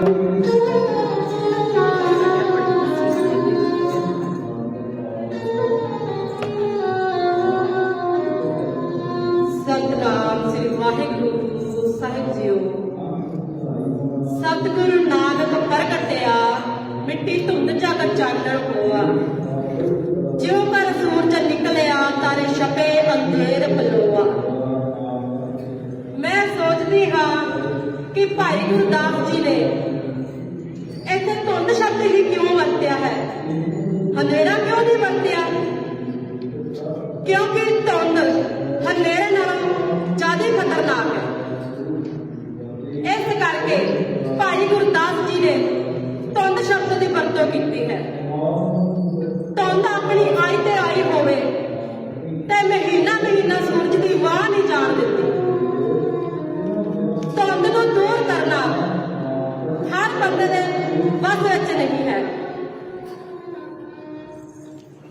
ਸਤਿਗੁਰੂ ਨਾਨਕ ਪ੍ਰਗਟਿਆ, ਮਿੱਟੀ ਧੁੰਦ ਜਗ ਚਾਨਣ ਹੋਆ। ਜਿਉ ਕਰ ਸੂਰਜ ਨਿਕਲਿਆ ਤਾਰੇ ਛਪੇ ਅੰਧੇਰ ਪਲੋਆ। ਮੈਂ ਸੋਚਦੀ ਹਾਂ ਕਿ ਭਾਈ ਗੁਰਦਾਸ ਜੀ ਨੇ ਧੁੰਦ ਸ਼ਬਦ ਹੀ ਕਿਉਂ ਵਰਤਿਆ ਹੈ ਹਨੇਰਾ ਕਿਉਂ ਨਹੀਂ ਵਰਤਿਆ ਕਿਉਂਕਿ ਧੁੰਦ ਹਨੇਰੇ ਨਾਲੋਂ ਜ਼ਿਆਦਾ ਖਤਰਨਾਕ ਹੈ ਇਸ ਕਰਕੇ ਭਾਈ ਗੁਰਦਾਸ ਜੀ ਨੇ ਧੁੰਦ ਸ਼ਬਦ ਦੀ ਵਰਤੋਂ ਕੀਤੀ ਹੈ ਧੁੰਦ ਆਪਣੀ ਆਈ ਤੇ ਵੱਸ ਵਿੱਚ ਨਹੀਂ ਹੈ।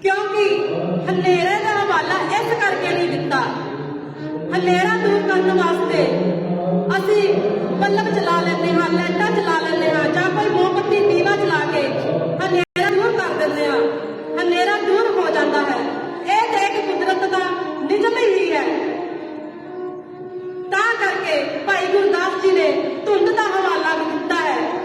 ਕਿਉਂਕਿ ਹਨੇਰੇ ਦਾ ਹਵਾਲਾ ਇਸ ਕਰਕੇ ਨਹੀਂ ਦਿੱਤਾ। ਹਨੇਰਾ ਦੂਰ ਕਰਨ ਵਾਸਤੇ ਅਸੀਂ ਬੱਲਬ ਚਲਾ ਲੈਂਦੇ ਹਾਂ, ਲਾਈਟਾਂ ਚਲਾ ਲੈਂਦੇ ਹਾਂ, ਜਾਂ ਕੋਈ ਮੋਮਬੱਤੀ ਦੀਵਾ ਚਲਾ ਕੇ ਹਨੇਰਾ ਦੂਰ ਕਰ ਦਿੰਦੇ ਹਾਂ। ਹਨੇਰਾ ਦੂਰ ਹੋ ਜਾਂਦਾ ਹੈ। ਇਹ ਤੇ ਇੱਕ ਕੁਦਰਤ ਦਾ ਨਿਯਮ ਹੀ ਹੈ। ਤਾਂ ਕਰਕੇ ਭਾਈ ਗੁਰਦਾਸ ਜੀ ਨੇ ਧੁੰਦ ਦਾ ਹਵਾਲਾ ਵੀ ਦਿੱਤਾ ਹੈ।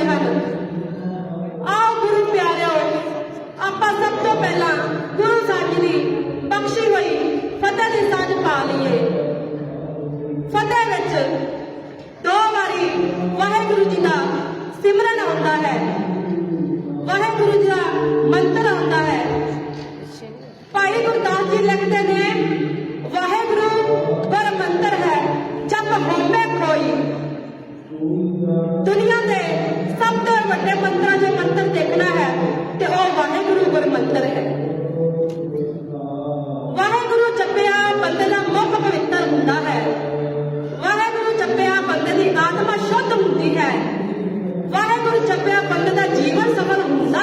ਹੋਏ ਹਨ। ਆਓ ਗੁਰੂ ਪਿਆਰਿਓ, ਆਪਾਂ ਸਭ ਤੋਂ ਪਹਿਲਾਂ ਗੁਰੂ ਸਾਹਿਬ ਦੀ ਬਖਸ਼ੀ ਹੋਈ ਫਤਿਹ ਦੀ ਸਾਂਝ ਪਾ ਲਈਏ। ਫਤਿਹ ਵਿੱਚ ਦੋ ਵਾਰੀ ਵਾਹਿਗੁਰੂ ਜੀ ਦਾ ਸਿਮਰਨ ਆਉਂਦਾ ਹੈ। ਵਾਹਿਗੁਰੂ ਜੀ ਦਾ ਮੰਤਰ ਆਉਂਦਾ ਹੈ। ਭਾਈ ਗੁਰਦਾਸ ਜੀ ਲਿਖਦੇ ਨੇ, ਵਾਹਿਗੁਰੂ ਗੁਰ ਮੰਤਰ ਹੈ, ਜਪ ਹੋਮੇ ਕੋਈ ਦੁਨੀਆ ਵੱਡੇ ਮੰਤਰਾਂ ਜੋ ਮੰਤਰ ਦੇਖਣਾ ਹੈ ਤੇ ਉਹ ਵਾਹਿਗੁਰੂ ਗੁਰ ਮੰਤਰ ਹੈ। ਵਾਹਿਗੁਰੂ ਜਪਿਆ ਬੰਦੇ ਦਾ ਮੁਖ ਪਵਿੱਤਰ ਹੁੰਦਾ ਹੈ। ਵਾਹਿਗੁਰੂ ਜਪਿਆ ਬੰਦੇ ਦੀ ਆਤਮਾ ਸ਼ੁੱਧ ਹੁੰਦੀ ਹੈ। ਵਾਹਿਗੁਰੂ ਜਪਿਆ ਬੰਦੇ ਦਾ ਜੀਵਨ ਸਫਲ ਹੁੰਦਾ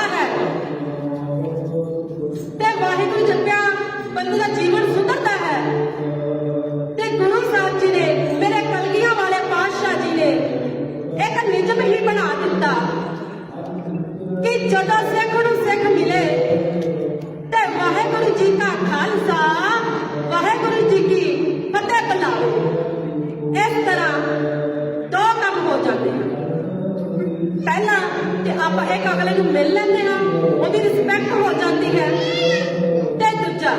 ਪਹਿਲਾਂ ਤੇ ਆਪਾਂ ਇੱਕ ਅਗਲੇ ਨੂੰ ਮਿਲ ਲੈਂਦੇ ਹਾਂ, ਉਹਦੀ ਰਿਸਪੈਕਟ ਹੋ ਜਾਂਦੀ ਹੈ। ਤੇ ਦੂਜਾ,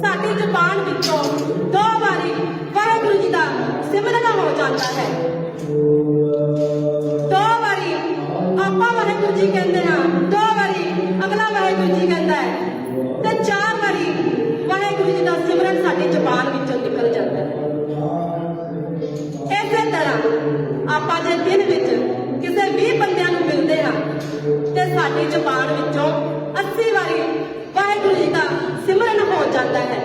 ਸਾਡੀ ਜ਼ੁਬਾਨ ਵਿੱਚੋਂ ਦੋ ਵਾਰੀ ਵਾਹਿਗੁਰੂ ਜੀ ਦਾ ਸਿਮਰਨ ਹੋ ਜਾਂਦਾ ਹੈ। ਦੋ ਵਾਰੀ ਆਪਾਂ ਵਾਹਿਗੁਰੂ ਜੀ ਕਹਿੰਦੇ ਹਾਂ, ਦੋ ਵਾਰੀ ਅਗਲਾ ਵਾਹਿਗੁਰੂ ਜੀ ਕਹਿੰਦਾ ਹੈ। ਤੇ ਚਾਰ ਵਾਰੀ ਵਾਹਿਗੁਰੂ ਜੀ ਦਾ ਸਿਮਰਨ ਸਾਡੀ ਜ਼ੁਬਾਨ ਵਿੱਚੋਂ ਨਿਕਲ ਜਾਂਦਾ ਹੈ। ਜੀ ਦਾ ਸਿਮਰਨ ਹੋ ਜਾਂਦਾ ਹੈ।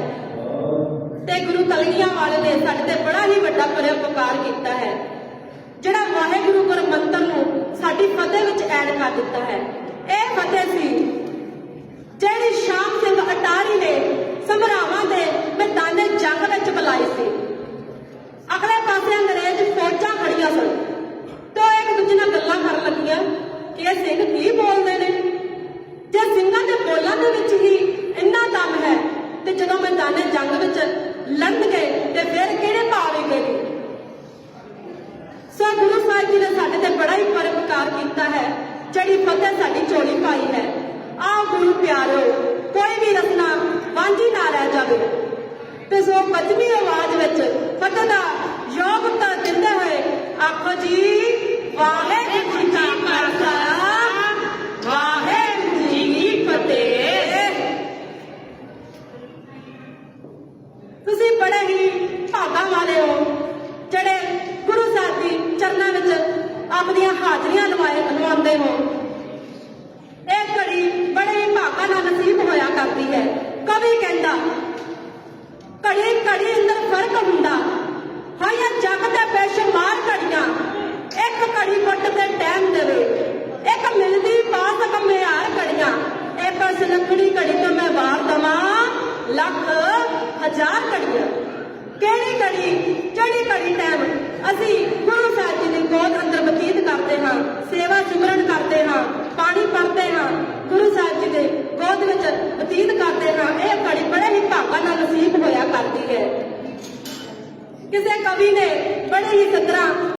ਤੇ ਗੁਰੂ ਕਲਗੀਆਂ ਵਾਲੇ ਨੇ ਸਾਡੇ ਤੇ ਬੜਾ ਹੀ ਵੱਡਾ ਪਰਉਪਕਾਰ ਕੀਤਾ ਹੈ। ਜਿਹੜਾ ਵਾਹਿਗੁਰੂ ਗੁਰਮੰਤਰ ਨੂੰ ਸਾਡੀ ਫਤਿਹ ਵਿੱਚ ਐਡ ਕਰ ਦਿੱਤਾ ਹੈ। ਇਹ ਫਤਿਹ ਸੀ, ਜਿਹੜੀ ਸ਼ਾਮ ਸਿੰਘ ਅਟਾਰੀ ਨੇ ਸਮਰਾਵਾਂ ਦੇ ਮੈਦਾਨੇ ਜੰਗ ਵਿੱਚ ਬੁਲਾਈ ਸੀ। ਅਗਲੇ ਪਾਸੇ ਅੰਗਰੇਜ਼ ਫੌਜਾਂ ਖੜੀਆਂ ਸਨ ਤੇ ਉਹ ਇੱਕ ਦੂਜੇ ਨਾਲ ਗੱਲਾਂ ਕਰਨ ਲੱਗੀਆਂ ਕਿ ਇਹ ਸਿੰਘ ਕੀ ਬੋਲਦੇ ਨੇ? ਜੇ ਸਿੰਘਾਂ ਦੇ ਬੋਲਾਂ ਦੇ ਵਿੱਚ ਹੀ ਤੇ ਜਦੋਂ ਮੈਦਾਨੇ ਜੰਗ ਵਿੱਚ ਲੜਨਗੇ ਤੇ ਫਿਰ ਕਿਹੜੇ ਪਾਵੇਗੇ ਸੋ ਗੁਰੂ ਸਾਹਿਬ ਜੀ ਨੇ ਸਾਡੇ ਤੇ ਬੜਾ ਹੀ ਪਰਉਪਕਾਰ ਕੀਤਾ ਹੈ, ਜਿਹੜੀ ਫਤਿਹ ਸਾਡੀ ਝੋਲੀ ਪਾਈ ਹੈ। ਆਹ ਗੁਰੂ ਪਿਆਰਿਓ ਕੋਈ ਵੀ ਰਸਨਾ ਵਾਂਝੀ ਨਾ ਰਹਿ ਜਾਵੇ। ਤੇ ਸੋ ਪੰਜਵੀਂ ਆਵਾਜ਼ ਵਿੱਚ ਫਤਿਹ ਦਾ ਯੋਗਤਾ ਦਿੰਦੇ ਹੋਏ ਆਖੋ ਜੀ, ਵਾਹਿਗੁਰੂ ਜੀ ਕਾ ਖਾਲਸਾ। ਲੱਖ ਹਜ਼ਾਰ ਕੜੀਆਂ ਕਿਹੜੀ ਕੜੀ ਜਿਹੜੀ ਕੜੀ ਟਾਈਮ ਅਸੀਂ ਗੁਰੂ ਸਾਹਿਬ ਜੀ ਦੀ ਗੋਦ ਅੰਦਰ ਬਤੀਤ ਕਰਦੇ ਹਾਂ, ਸੇਵਾ ਸਿਮਰਨ ਕਰਦੇ ਹਾਂ, ਪਾਣੀ ਪੜਦੇ ਹਾਂ, ਗੁਰੂ ਸਾਹਿਬ ਜੀ ਦੇ ਗੋਦ ਵਿੱਚ ਬਤੀਤ ਕਰਦੇ ਹਾਂ, ਇਹ ਕੜੀ ਬੜੇ ਹੀ ਭਾਗਾ ਨਾਲ ਨਸੀਬ ਹੋਇਆ ਕਰਦੀ ਹੈ। ਕਿਸੇ ਕਵੀ ਨੇ ਬੜੇ ਹੀ ਸਤਰਾ